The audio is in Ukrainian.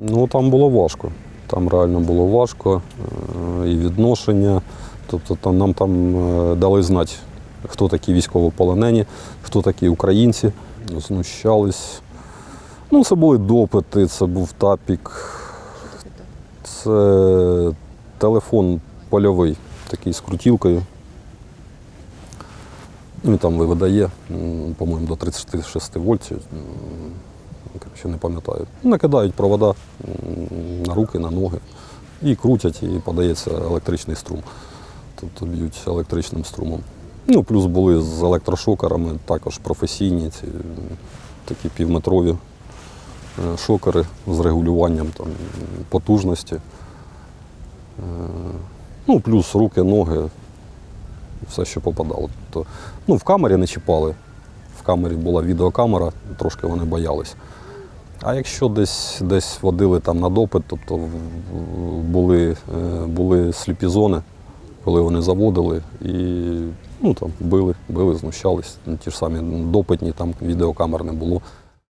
Ну там було важко. Там реально було важко е, і відношення. Тобто там, нам там е, дали знати, хто такі військовополонені, хто такі українці. Знущались. Ну, це були допити, це був тапік. Це телефон польовий, такий з крутілкою. Ну, Він там видає, по-моєму, до 36 вольтів. М, Коротше, не пам'ятаю. Накидають провода на руки, на ноги і крутять, і подається електричний струм. Тобто б'ють електричним струмом. Ну, плюс були з електрошокерами, також професійні, ці такі півметрові е, шокери з регулюванням там, потужності. Е, Ну, плюс руки, ноги, все, що попадало. Тобто, ну, в камері не чіпали. Камері була відеокамера, трошки вони боялись. А якщо десь, десь водили там на допит, тобто були, е, були сліпі зони, коли вони заводили і ну, там, били, били, знущались. Ті ж самі допитні, там відеокамер не було.